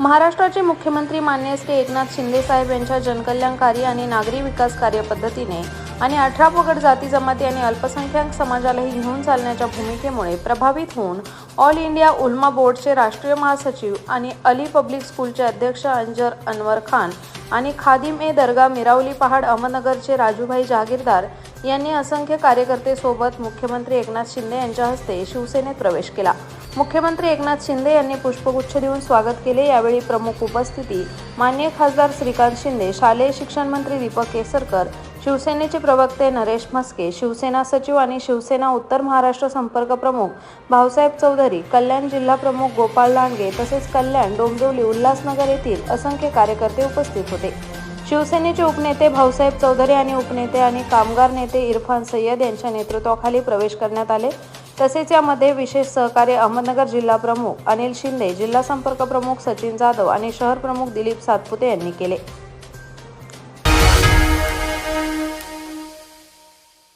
महाराष्ट्राचे मुख्यमंत्री मान्य श्री एकनाथ शिंदे साहेब यांच्या जनकल्याणकारी आणि नागरी विकास कार्यपद्धतीने आणि अठरा पगड जाती जमाती आणि अल्पसंख्याक समाजालाही घेऊन चालण्याच्या भूमिकेमुळे प्रभावित होऊन ऑल इंडिया उल्मा बोर्डचे राष्ट्रीय महासचिव आणि अली पब्लिक स्कूलचे अध्यक्ष अंजर अनवर खान आणि खादिम ए दर्गा मिरावली पहाड अहमदनगरचे राजूभाई जहागीरदार यांनी असंख्य कार्यकर्ते सोबत मुख्यमंत्री एकनाथ शिंदे यांच्या हस्ते शिवसेनेत प्रवेश केला. मुख्यमंत्री एकनाथ शिंदे यांनी पुष्पगुच्छ देऊन स्वागत केले. यावेळी प्रमुख उपस्थिती मान्य खासदार श्रीकांत शिंदे शालेय शिक्षण मंत्री दीपक केसरकर शिवसेनेचे प्रवक्ते नरेश म्हस्के शिवसेना सचिव आणि शिवसेना उत्तर महाराष्ट्र संपर्क प्रमुख भाऊसाहेब चौधरी कल्याण जिल्हा प्रमुख गोपाळ लांडगे तसेच कल्याण डोंबिवली उल्हासनगर येथील असंख्य कार्यकर्ते उपस्थित होते. शिवसेनेचे उपनेते भाऊसाहेब चौधरी आणि उपनेते आणि कामगार नेते इरफान सय्यद यांच्या नेतृत्वाखाली प्रवेश करण्यात आले. तसेच यामध्ये विशेष सहकार्य अहमदनगर जिल्हा प्रमुख अनिल शिंदे जिल्हा संपर्क प्रमुख सचिन जाधव आणि शहर प्रमुख दिलीप सातपुते यांनी केले.